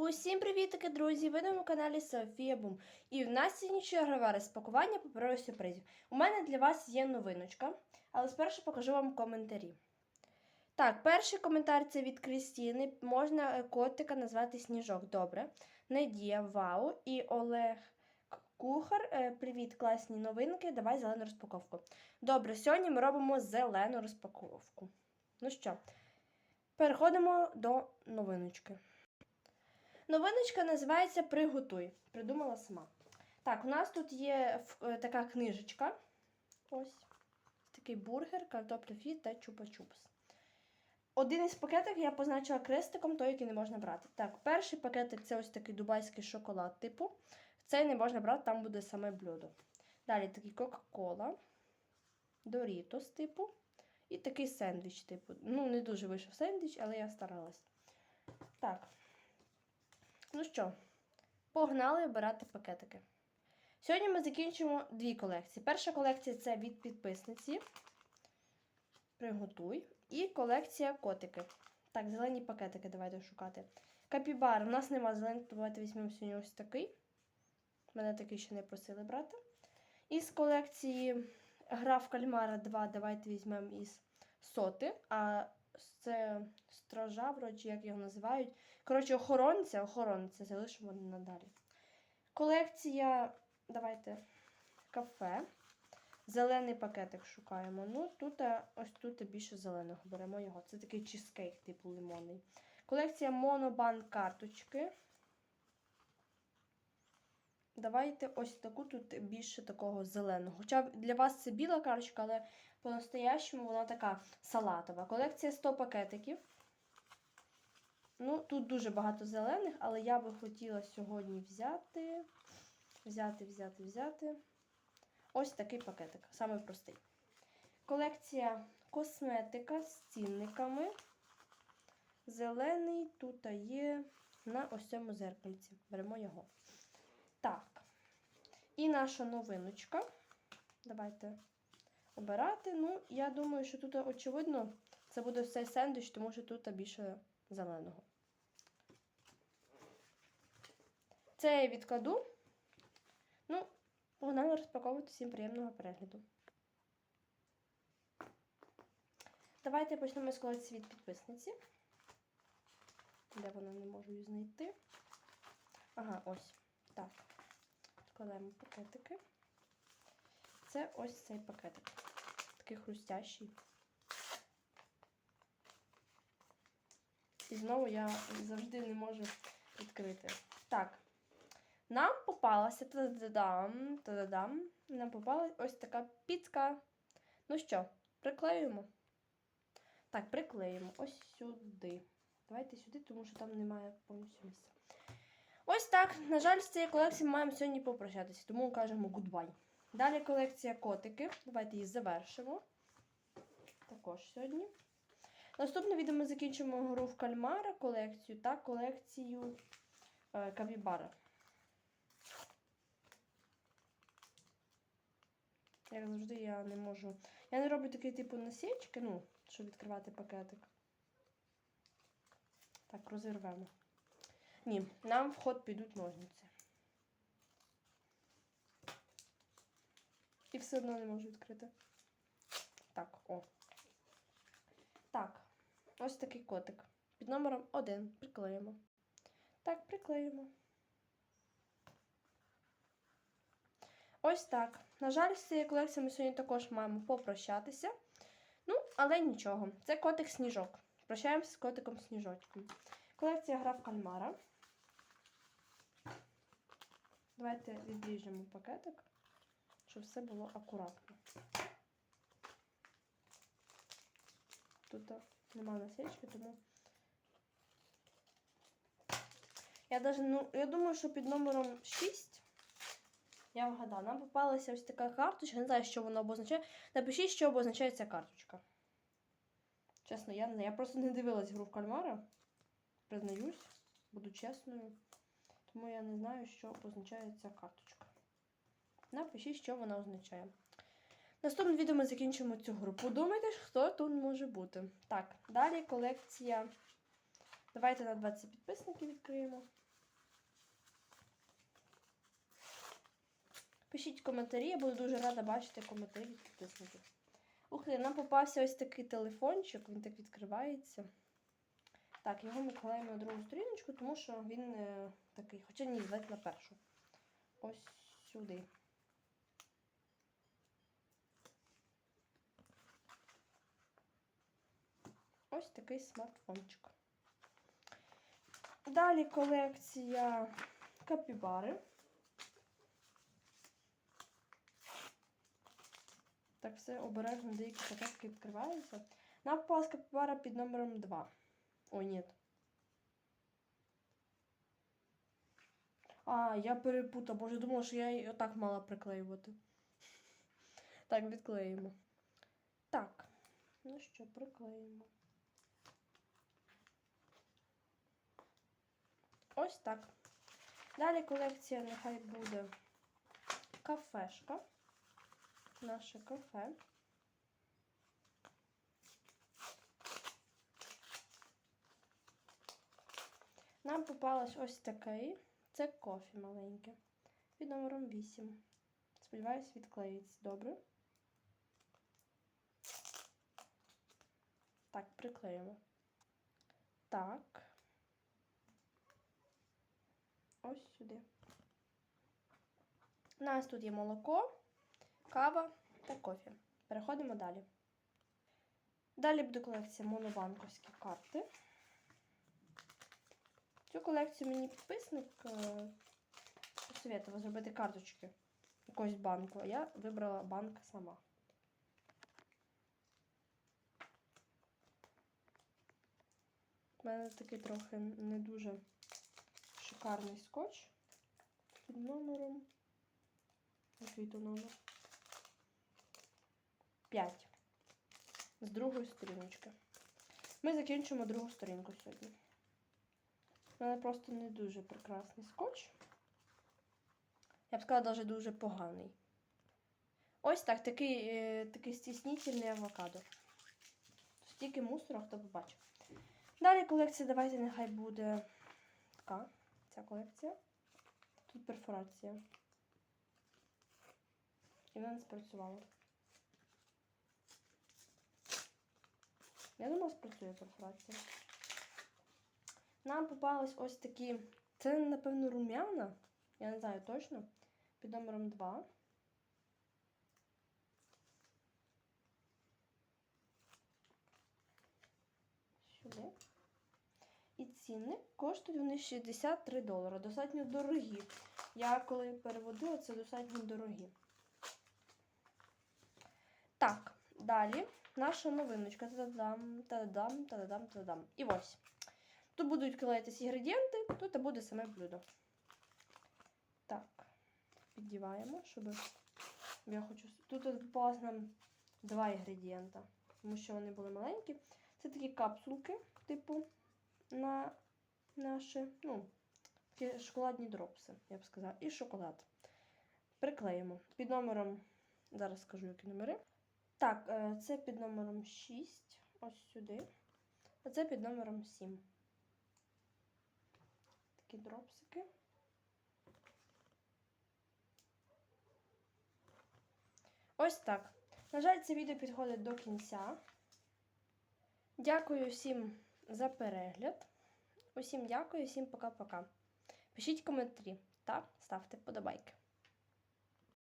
Усім привітки, друзі! Ви на каналі Софія Бум. І в нас сьогодні чергове розпакування паперових сюрпризів. У мене для вас є новиночка, але спершу покажу вам коментарі. Так, перший коментар це від Крістіни. Можна е, котика назвати Сніжок. Добре. Надія, вау. І Олег Кухар. е, Привіт, класні новинки. Давай зелену розпаковку. Добре, сьогодні ми робимо зелену розпаковку. Ну що, переходимо до новиночки. Новиночка називається Приготуй. Придумала сама. Так, у нас тут є е, така книжечка. Ось. Такий бургер, картопля фрі та чупа-чупс. Один із пакетів я позначила крестиком, той, який не можна брати. Так, перший пакетик це ось такий дубайський шоколад, типу. Цей не можна брати, там буде саме блюдо. Далі такий Кока-Кола, Дорітос, типу. І такий сендвіч, типу. Ну, не дуже вийшов сендвіч, але я старалась. Так. Ну що, погнали обирати пакетики. Сьогодні ми закінчимо дві колекції. Перша колекція це від підписниці. Приготуй. І колекція котики. Так, зелені пакетики давайте шукати. Капібар. У нас нема зелених, давайте візьмемо сьогодні ось такий. Мене такий ще не просили брати. Із колекції Гра в кальмара 2 давайте візьмемо із соти. А це стража, вроді, як його називають. Коротше, охоронця, охоронця, залишимо надалі. Колекція, давайте, кафе. Зелений пакетик шукаємо. Ну, тут, е, ось тут більше зеленого. Беремо його. Це такий чизкейк, типу лимонний. Колекція монобан карточки. Давайте ось таку тут більше такого зеленого. Хоча для вас це біла карточка, але по-настоящему вона така салатова. Колекція 100 пакетиків. Ну, тут дуже багато зелених, але я би хотіла сьогодні взяти. Взяти, взяти, взяти. Ось такий пакетик, самий простий. Колекція косметика з цінниками. Зелений тут є на ось цьому зеркальці. Беремо його. Так. І наша новиночка. Давайте обирати. Ну, я думаю, що тут, очевидно, це буде цей сендвіч, тому що тут більше зеленого. Це я відкладу. Ну, погнали розпаковувати всім приємного перегляду. Давайте почнемо з колекції від підписниці. Де вона не можу її знайти? Ага, ось. Так. Відкладаємо пакетики. Це ось цей пакетик. Такий хрустящий. І знову я завжди не можу відкрити. Так. Нам попалася та-да-дам, та-да-дам. Нам попалася ось така піцка. Ну що, приклеюємо? Так, приклеїмо ось сюди. Давайте сюди, тому що там немає повністю місця. Ось так. На жаль, з цієї колекції ми маємо сьогодні попрощатися, тому кажемо гудбай. Далі колекція котики. Давайте її завершимо. Також сьогодні. Наступне відео ми закінчимо гру в кальмара колекцію та колекцію е, капібара. Як завжди, я не можу. Я не роблю такий типу насічки, ну, щоб відкривати пакетик. Так, розірвемо. Ні, нам в ход підуть ножниці. І все одно не можу відкрити. Так, о. Так, ось такий котик. Під номером 1 приклеїмо. Так, приклеїмо. Ось так. На жаль, з цією колекцією ми сьогодні також маємо попрощатися. Ну, але нічого. Це котик сніжок. Прощаємося з котиком сніжочком. Колекція гра кальмара. Давайте відріжемо пакетик, щоб все було акуратно. Тут немає насічки, тому. Я даже, ну, я думаю, що під номером 6 я вгадала. Нам попалася ось така карточка. Не знаю, що вона обозначає. Напишіть, що обозначає ця карточка. Чесно, я не знаю. Я просто не дивилась гру в кальмара. Признаюсь, буду чесною тому я не знаю, що означає ця карточка. Напишіть, що вона означає. Наступне відео ми закінчимо цю гру. Подумайте, хто тут може бути. Так, далі колекція. Давайте на 20 підписників відкриємо. Пишіть коментарі, я буду дуже рада бачити коментарі від підписників. Ух ти, нам попався ось такий телефончик, він так відкривається. Так, його ми клеїмо на другу сторіночку, тому що він е, такий, хоча ні, давайте на першу. Ось сюди. Ось такий смартфончик. Далі колекція капібари. Так, все обережно, деякі пакетки відкриваються. Нам попалась капібара під номером 2. Ой, ні. А, я перепутав, боже, думала, що я її отак мала приклеювати. Так, відклеїмо. Так, ну що, приклеїмо. Ось так. Далі колекція нехай буде кафешка. Наше кафе. Нам попалось ось такий. Це кофі маленьке. Під номером 8. Сподіваюсь, відклеїться добре. Так, приклеїмо. Так. Ось сюди. У нас тут є молоко, кава та кофе. Переходимо далі. Далі буде колекція монобанковські карти. Цю колекцію мені підписник е, посоветував зробити карточки якогось банку. А я вибрала банк сама. У мене такий трохи не дуже шикарний скотч під номером. Який то номер? 5. З другої сторіночки. Ми закінчимо другу сторінку сьогодні. У мене просто не дуже прекрасний скотч. Я б сказала, навіть дуже поганий. Ось так, такий, е, такий стіснительний авокадо. Стільки мусора, хто побачив. Далі колекція, давайте нехай буде така. Ця колекція. Тут перфорація. І вона не спрацювала. Я думала, спрацює перфорація. Нам попались ось такі. Це, напевно, рум'яна. Я не знаю точно. Під номером 2. Сюди. І ціни коштують вони 63 долари. Достатньо дорогі. Я коли переводила, це достатньо дорогі. Так, далі наша новиночка. Та-дам, та-дам, та-дам, та-дам. І ось. Тут будуть клеїтися інгредієнти, тут буде саме блюдо. Так, піддіваємо, щоб. Я хочу. Тут попалось нам два інгредієнта, тому що вони були маленькі. Це такі капсулки, типу, на наші, ну, такі шоколадні дропси, я б сказала, і шоколад. Приклеїмо. Під номером, зараз скажу, які номери. Так, е, це під номером 6, ось сюди. А це під номером 7. Такі дропсики. Ось так. На жаль, це відео підходить до кінця. Дякую всім за перегляд. Усім дякую, всім пока-пока. Пишіть коментарі та ставте подобайки.